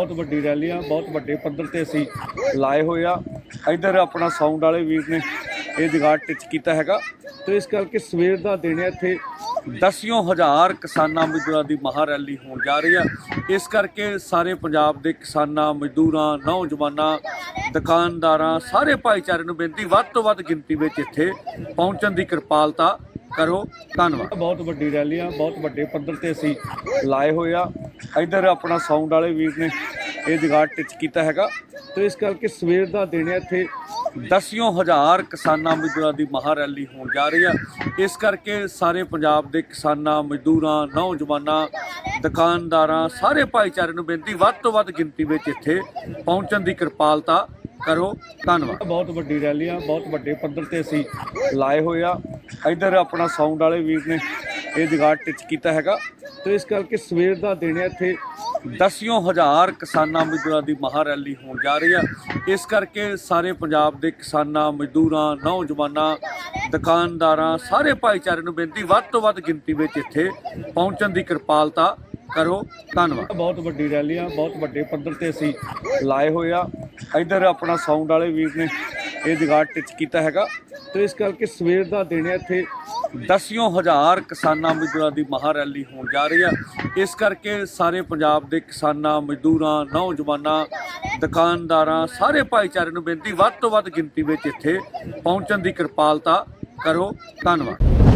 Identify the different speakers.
Speaker 1: ਬਹੁਤ ਵੱਡੀ ਰੈਲੀ ਆ, ਬਹੁਤ ਵੱਡੇ ਪੱਧਰ ਤੇ ਅਸੀਂ ਲਾਏ ਹੋਏ ਆ। ਇੱਧਰ ਆਪਣਾ ਸਾਊਂਡ ਵਾਲੇ ਵੀਰ ਨੇ ਇਹ ਜਗਾੜ ਟਿਚ ਕੀਤਾ ਹੈਗਾ। ਤੇ ਇਸ ਕਰਕੇ ਸਵੇਰ ਦਾ ਦਿਨ ਹੈ, ਇੱਥੇ ਦਸਿਓਂ ਹਜ਼ਾਰ ਕਿਸਾਨਾਂ ਮਜ਼ਦੂਰਾਂ ਦੀ ਮਹਾ ਰੈਲੀ ਹੋਣ ਜਾ ਰਹੀ ਆ। ਇਸ ਕਰਕੇ ਸਾਰੇ ਪੰਜਾਬ ਦੇ ਕਿਸਾਨਾਂ, ਮਜ਼ਦੂਰਾਂ, ਨੌਜਵਾਨਾਂ, ਦੁਕਾਨਦਾਰਾਂ, ਸਾਰੇ ਭਾਈਚਾਰੇ ਨੂੰ ਬੇਨਤੀ, ਵੱਧ ਤੋਂ ਵੱਧ ਗਿਣਤੀ ਵਿੱਚ ਇੱਥੇ ਪਹੁੰਚਣ ਦੀ ਕਿਰਪਾਲਤਾ ਕਰੋ, ਧੰਨਵਾਦ। ਬਹੁਤ ਵੱਡੀ ਰੈਲੀ ਆ, ਬਹੁਤ ਵੱਡੇ ਪੱਧਰ ਤੇ ਅਸੀਂ ਲਾਏ ਹੋਏ ਆ। ਇੱਧਰ ਆਪਣਾ ਸਾਊਂਡ ਵਾਲੇ ਵੀਰ ਨੇ ਇਹ ਜਗਾੜ ਟਿਚ ਕੀਤਾ ਹੈਗਾ। ਤੇ ਇਸ ਕਰਕੇ ਸਵੇਰ ਦਾ ਦਿਨ ਹੈ, ਇੱਥੇ ਦਸਿਓਂ ਹਜ਼ਾਰ ਕਿਸਾਨਾਂ ਮਜ਼ਦੂਰਾਂ ਦੀ ਮਹਾ ਰੈਲੀ ਹੋਣ ਜਾ ਰਹੀ ਆ। ਇਸ ਕਰਕੇ ਸਾਰੇ ਪੰਜਾਬ ਦੇ ਕਿਸਾਨਾਂ, ਮਜ਼ਦੂਰਾਂ, ਨੌਜਵਾਨਾਂ, ਦੁਕਾਨਦਾਰਾਂ, ਸਾਰੇ ਭਾਈਚਾਰੇ ਨੂੰ ਬੇਨਤੀ, ਵੱਧ ਤੋਂ ਵੱਧ ਗਿਣਤੀ ਵਿੱਚ ਇੱਥੇ ਪਹੁੰਚਣ ਦੀ ਕਿਰਪਾਲਤਾ ਕਰੋ। ਧੰਨਵਾਦ। ਬਹੁਤ ਵੱਡੀ ਰੈਲੀ ਆ, ਬਹੁਤ ਵੱਡੇ ਪੱਧਰ ਤੇ ਅਸੀਂ ਲਾਏ ਹੋਏ ਆ। ਇੱਧਰ ਆਪਣਾ ਸਾਊਂਡ ਵਾਲੇ ਵੀਰ ਨੇ ਇਹ ਜਗਾੜ ਟਿਚ ਕੀਤਾ ਹੈਗਾ ਤੇ ਇਸ ਕਰਕੇ ਸਵੇਰ ਦਾ ਦਿਨ ਹੈ ਇੱਥੇ ਦਸਿਓਂ ਹਜ਼ਾਰ ਕਿਸਾਨਾਂ ਮਜ਼ਦੂਰਾਂ ਦੀ ਮਹਾ ਰੈਲੀ ਹੋਣ ਜਾ ਰਹੀ ਆ। ਇਸ ਕਰਕੇ ਸਾਰੇ ਪੰਜਾਬ ਦੇ ਕਿਸਾਨਾਂ, ਮਜ਼ਦੂਰਾਂ, ਨੌਜਵਾਨਾਂ, ਦੁਕਾਨਦਾਰਾਂ, ਸਾਰੇ ਭਾਈਚਾਰੇ ਨੂੰ ਬੇਨਤੀ, ਵੱਧ ਤੋਂ ਵੱਧ ਗਿਣਤੀ ਵਿੱਚ ਇੱਥੇ ਪਹੁੰਚਣ ਦੀ ਕਿਰਪਾਲਤਾ ਕਰੋ। ਧੰਨਵਾਦ। ਬਹੁਤ ਵੱਡੀ ਰੈਲੀ ਆ, ਬਹੁਤ ਵੱਡੇ ਪੱਧਰ ਤੇ ਅਸੀਂ ਲਾਏ ਹੋਏ ਆ। ਇੱਧਰ ਆਪਣਾ ਸਾਊਂਡ ਵਾਲੇ ਵੀਰ ਨੇ ਇਹ ਜਗਾੜ ਟਿਚ ਕੀਤਾ ਹੈਗਾ। ਤੇ ਇਸ ਕਰਕੇ ਸਵੇਰ ਦਾ ਦਿਨ ਹੈ, ਇੱਥੇ ਦਸਿਓਂ ਹਜ਼ਾਰ ਕਿਸਾਨਾਂ ਮਜ਼ਦੂਰਾਂ ਦੀ ਮਹਾ ਰੈਲੀ ਹੋਣ ਜਾ ਰਹੀ ਆ। ਇਸ ਕਰਕੇ ਸਾਰੇ ਪੰਜਾਬ ਦੇ ਕਿਸਾਨਾਂ, ਮਜ਼ਦੂਰਾਂ, ਨੌਜਵਾਨਾਂ, ਦੁਕਾਨਦਾਰਾਂ, ਸਾਰੇ ਭਾਈਚਾਰੇ ਨੂੰ ਬੇਨਤੀ, ਵੱਧ ਤੋਂ ਵੱਧ ਗਿਣਤੀ ਵਿੱਚ ਇੱਥੇ ਪਹੁੰਚਣ ਦੀ ਕਿਰਪਾਲਤਾ ਕਰੋ। ਧੰਨਵਾਦ।